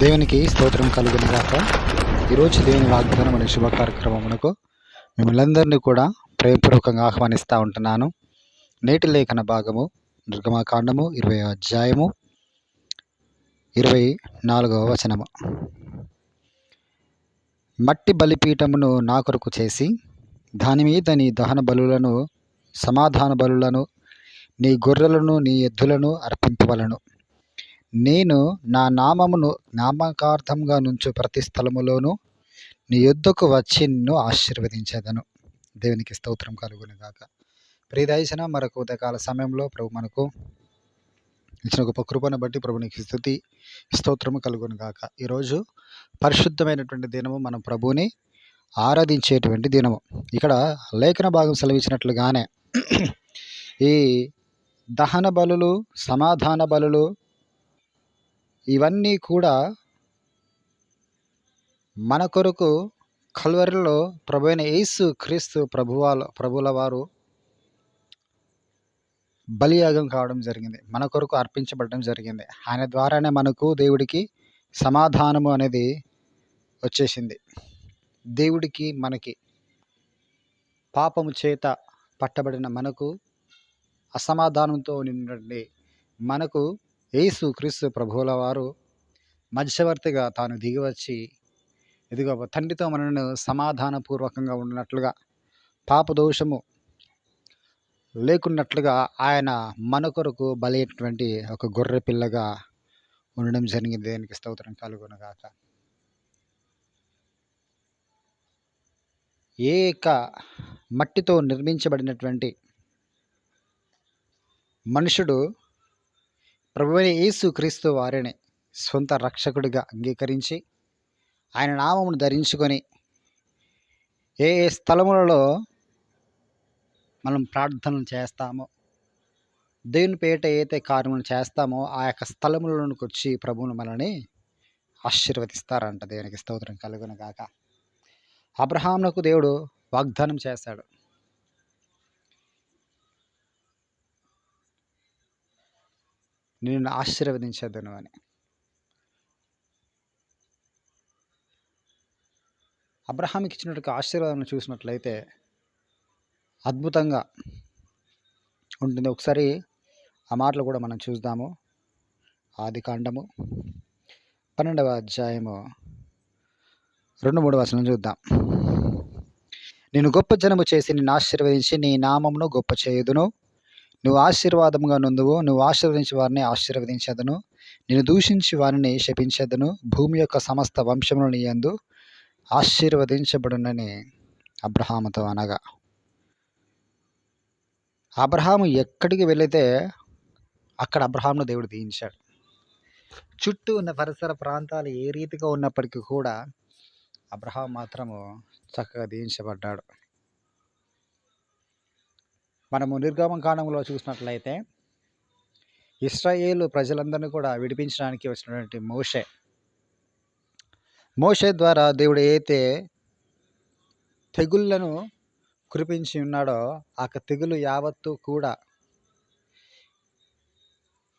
దేవునికి స్తోత్రం కలిగిన గాక. ఈరోజు దేవుని వాగ్దానం అనే శుభ కార్యక్రమమునకు మిమ్మల్ని అందరినీ కూడా ప్రేమపూర్వకంగా ఆహ్వానిస్తూ ఉంటున్నాను. నేటి లేఖన భాగము దుర్గమాకాండము ఇరవై అధ్యాయము ఇరవై నాలుగవ వచనము. మట్టి బలిపీఠమును నా కొరకు చేసి దాని మీద నీ దహన బలులను సమాధాన బలులను నీ గొర్రెలను నీ ఎద్దులను అర్పింపవలను. నేను నా నామమును నామకార్థంగా నుంచు ప్రతి స్థలములోనూ నీ యుద్ధకు వచ్చి నిన్ను ఆశీర్వదించేదను. దేవునికి స్తోత్రం కలుగును గాక ప్రియదయసిన మరొక ఉదయకాల సమయంలో ప్రభు మనకు ఇచ్చిన గొప్ప కృపను బట్టి ప్రభునికి స్థుతి స్తోత్రము కలుగును గాక ఈరోజు పరిశుద్ధమైనటువంటి దినము మనం ప్రభువుని ఆరాధించేటువంటి దినము. ఇక్కడ లేఖన భాగం సెలవిచ్చినట్లుగానే ఈ దహన బలులు సమాధాన బలులు ఇవన్నీ కూడా మన కొరకు కల్వరిలో ప్రభు యేసు క్రీస్తు ప్రభువాల ప్రభుల వారు బలియాగం కావడం జరిగింది. మన కొరకు అర్పించబడడం జరిగింది. ఆయన ద్వారానే మనకు దేవుడికి సమాధానము అనేది వచ్చేసింది. దేవుడికి మనకి పాపము చేత పట్టబడిన మనకు అసమాధానంతో నిండి మనకు యేసు క్రీస్తు ప్రభువుల వారు మధ్యవర్తిగా తాను దిగివచ్చి ఇదిగో తండ్రితో మనను సమాధానపూర్వకంగా ఉన్నట్లుగా పాపదోషము లేకున్నట్లుగా ఆయన మన కొరకు బలైనటువంటి ఒక గొర్రె పిల్లగా ఉండడం జరిగింది. దేనికి స్తోత్రం కలుగునగాక. ఏక మట్టితో నిర్మించబడినటువంటి మనుషుడు ప్రభువైన యేసు క్రీస్తు వారిని సొంత రక్షకుడిగా అంగీకరించి ఆయన నామమును ధరించుకొని ఏ ఏ స్థలములలో మనం ప్రార్థనలు చేస్తామో దేవుని పేట ఏదైతే కార్యములు చేస్తామో ఆ యొక్క స్థలములలోనికి వచ్చి ప్రభువును మనల్ని ఆశీర్వదిస్తారంట. దేవునికి స్తోత్రం కలుగును గాక. అబ్రహాంనకు దేవుడు వాగ్దానం చేశాడు. నిన్ను ఆశీర్వదించదును అని. అబ్రహాంకి ఇచ్చినట్టు ఆశీర్వాదం చూసినట్లయితే అద్భుతంగా ఉంటుంది. ఒకసారి ఆ మాటలు కూడా మనం చూద్దాము. ఆది కాండము పన్నెండవ అధ్యాయము రెండు మూడు వచనం చూద్దాం. నేను గొప్ప జనము చేసి నిన్ను ఆశీర్వదించి నీ నామమును గొప్ప చేయుదును. నువ్వు ఆశీర్వాదముగా నుందువు నువ్వు ఆశీర్వదించి వారిని ఆశీర్వదించదును. నేను దూషించి వారిని శపించదును. భూమి యొక్క సమస్త వంశములను నీయందు ఆశీర్వదించబడునని అబ్రహాముతో అనగా. అబ్రహాము ఎక్కడికి వెళితే అక్కడ అబ్రహామును దేవుడు దీయించాడు చుట్టూ ఉన్న పరిసర ప్రాంతాలు ఏ రీతిగా ఉన్నప్పటికీ కూడా అబ్రహాం మాత్రము చక్కగా దీయించబడ్డాడు మనము నిర్గమం కాండంలో చూసినట్లయితే ఇస్రాయేలు ప్రజలందరినీ కూడా విడిపించడానికి వచ్చినటువంటి మోషే. మోషే ద్వారా దేవుడు అయితే తెగుళ్ళను కురిపించి ఉన్నాడో ఆ తెగులు యావత్తు కూడా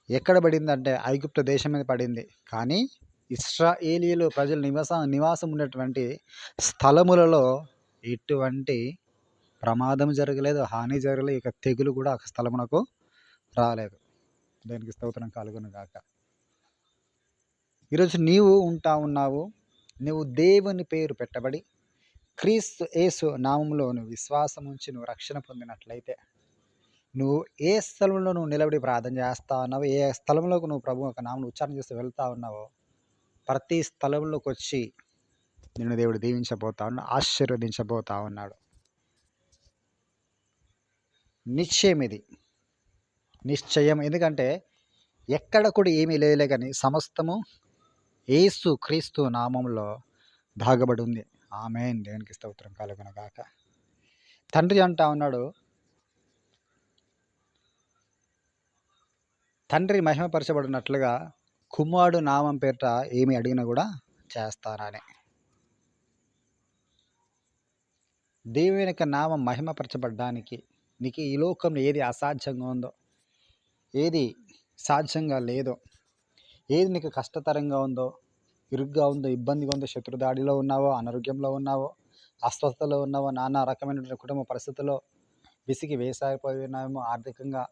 ఎక్కడ పడిందంటే ఐగుప్త దేశం మీద పడింది. కానీ ఇస్రాయేలీలు ప్రజలు నివాస నివాసం ఉన్నటువంటి స్థలములలో ఎటువంటి ప్రమాదం జరగలేదు హాని జరగలేదు ఇక తెగులు కూడా ఆ స్థలమునకు రాలేదు. దానికి స్తోత్రం కలుగును గాక. ఈరోజు నీవు ఉంటా ఉన్నావు. నువ్వు దేవుని పేరు పెట్టబడి క్రీస్తు యేసు నామంలో నువ్వు విశ్వాసం ఉంచి నువ్వు రక్షణ పొందినట్లయితే నువ్వు ఏ స్థలంలో నువ్వు నిలబడి ప్రార్థన చేస్తా ఉన్నావు ఏ స్థలంలోకి నువ్వు ప్రభు ఒక నామను ఉచ్చారణ చేస్తూ వెళ్తా ఉన్నావో ప్రతి స్థలంలోకి వచ్చి నిన్ను దేవుడు దీవించబోతా ఉన్నాడు ఆశీర్వదించబోతా ఉన్నాడు. నిశ్చయం ఇది నిశ్చయం. ఎందుకంటే ఎక్కడ కూడా ఏమీ లేదులే కానీ సమస్తము ఏసు క్రీస్తు నామంలో దాగబడి ఉంది. ఆమె దేవునికి స్తోత్రం. కలుగునగాక. తండ్రి అంటా ఉన్నాడు తండ్రి మహిమపరచబడినట్లుగా కుమారుడు నామం పేరిట ఏమి అడిగినా కూడా చేస్తానని. దేవుని యొక్క నామం మహిమపరచబడ్డానికి నీకు ఈ లోకంలో ఏది అసాధ్యంగా ఉందో ఏది సాధ్యంగా లేదో ఏది నీకు కష్టతరంగా ఉందో ఇరుగ్గా ఉందో ఇబ్బందిగా ఉందో శత్రు దాడిలో ఉన్నావో అనారోగ్యంలో ఉన్నావో అస్వస్థతలో ఉన్నావో నానా రకమైనటువంటి కుటుంబ పరిస్థితుల్లో విసిగి వేసారిపోయి ఆర్థికంగా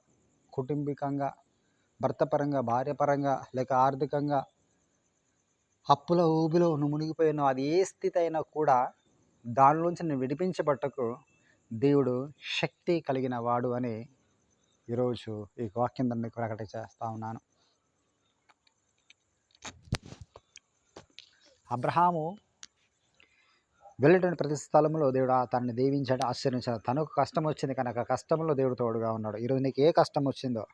కుటుంబికంగా భర్తపరంగా భార్యపరంగా లేక ఆర్థికంగా అప్పుల ఊబిలో నువ్వు మునిగిపోయినావు అది ఏ స్థితి అయినా కూడా దానిలోంచి నేను విడిపించబట్టకు దేవుడు శక్తి కలిగిన వాడు అని ఈరోజు ఈ వాక్యం దాన్ని ప్రకటన చేస్తూ ఉన్నాను. అబ్రహాము వెళ్ళేటువంటి ప్రతి స్థలంలో దేవుడు ఆ తనని దీవించాడు ఆశ్చర్యించాడు తనకు కష్టం వచ్చింది కనుక కష్టంలో దేవుడు తోడుగా ఉన్నాడు. ఈరోజు నీకు ఏ కష్టం వచ్చిందో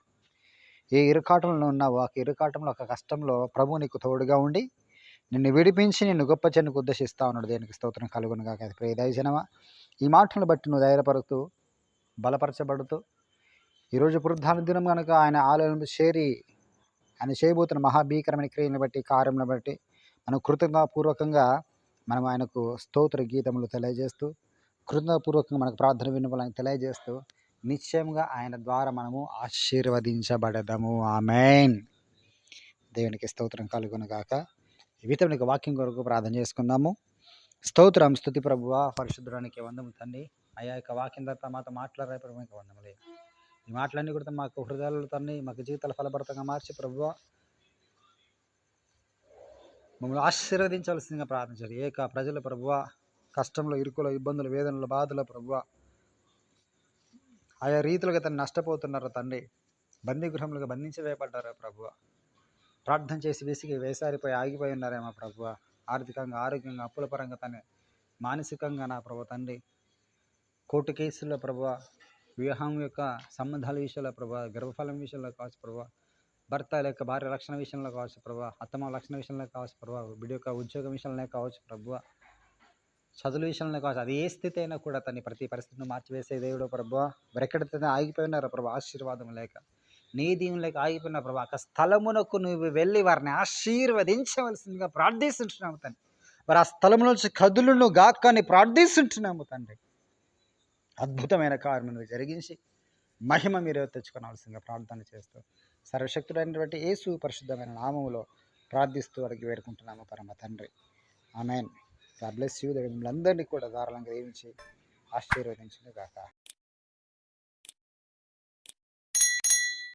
ఏ ఇరుకాటంలో ఉన్నావో ఆ ఇరుకాటంలో ఒక కష్టంలో ప్రభు నీకు తోడుగా ఉండి నిన్ను విడిపించి నిన్ను గొప్ప చెన్నుకు ఉద్దేశిస్తా ఉన్నాడు. దేనికి స్తోత్రం కలుగునుగా కాక ప్రియ దైవజనమా ఈ మాటలను బట్టి నువ్వు ధైర్యపడుతూ బలపరచబడుతూ ఈరోజు పునరుద్ధాన దినం కనుక ఆయన ఆలయంలో చేరి ఆయన చేయబోతున్న మహాభీకరమైన క్రియలను బట్టి కార్యములను బట్టి మనం కృతజ్ఞతాపూర్వకంగా మనం ఆయనకు స్తోత్ర గీతములు తెలియజేస్తూ కృతజ్ఞతాపూర్వకంగా మనకు ప్రార్థన విన్నపాలను తెలియజేస్తూ నిశ్చయంగా ఆయన ద్వారా మనము ఆశీర్వదించబడదాము. ఆమెన్. దేవునికి స్తోత్రం కలుగును గాక ఈ వాక్యం కొరకు ప్రార్థన చేసుకుందాము స్తోత్రం స్థుతి ప్రభువ పరిశుద్ధుడానికి వందము తండ్రి. అయ్యా యొక్క వాక్యం తర్వాత మాతో మాట్లాడే ప్రభు ఇంకా వందములే. ఈ మాటలన్నీ కూడా మాకు హృదయాలు తండ్రి మాకు జీవితాల ఫలభరితంగా మార్చి ప్రభువ. మమ్మల్ని ఆశీర్వదించాల్సిందిగా ప్రార్థించారు ఏక ప్రజల ప్రభువ కష్టంలో ఇరుకులో ఇబ్బందులు వేదనలు బాధల ప్రభువ. ఆయా రీతిలుగా తను నష్టపోతున్నారు తండ్రి? బందీ గృహములుగా బంధించి వేయబడ్డారు ప్రభువ? ప్రార్థన చేసి విసిగి వేసారిపోయి ఆగిపోయి ఉన్నారేమో ప్రభువ ఆర్థికంగా ఆరోగ్యంగా అప్పుల పరంగా తను. మానసికంగా నా ప్రభు తండ్రి. కోర్టు కేసుల్లో ప్రభువ వివాహం యొక్క సంబంధాల విషయంలో ప్రభు గర్భఫలం విషయంలో కావచ్చు ప్రభు భర్త లేక భార్య రక్షణ విషయంలో కావచ్చు ప్రభు అత్తమ రక్షణ విషయంలో కావచ్చు ప్రభు బిడ్డ యొక్క ఉద్యోగం విషయంలో కావచ్చు ప్రభు చదువుల విషయంలో కావచ్చు అది ఏ స్థితి అయినా కూడా తన ప్రతి పరిస్థితిని మార్చివేసే దేవుడు ప్రభు. మరెక్కడితేనే ఆగిపోయినారు ప్రభు ఆశీర్వాదం లేక. నీ దీవులకు ఆగిపోయిన ప్రభా ఒక స్థలమునకు నువ్వు వెళ్ళి వారిని ఆశీర్వదించవలసిందిగా ప్రార్థిస్తుంటున్నాము తండ్రి. మరి ఆ స్థలంలోంచి కదులును గాక్కని ప్రార్థిస్తుంటున్నాము తండ్రి. అద్భుతమైన కార్యం నువ్వు జరిగించి మహిమ మీరు తెచ్చుకోవాల్సిందిగా ప్రార్థన చేస్తూ సర్వశక్తుడైనటువంటి యేసు పరిశుద్ధమైన నామములో ప్రార్థిస్తూ అడిగి వేడుకుంటున్నాము పరమ తండ్రి. ఆమెన్. గాడ్ బ్లెస్ యూ మిమ్మల్ని అందరినీ కూడా దారుణంగా దీవించి ఆశీర్వదించింది కాక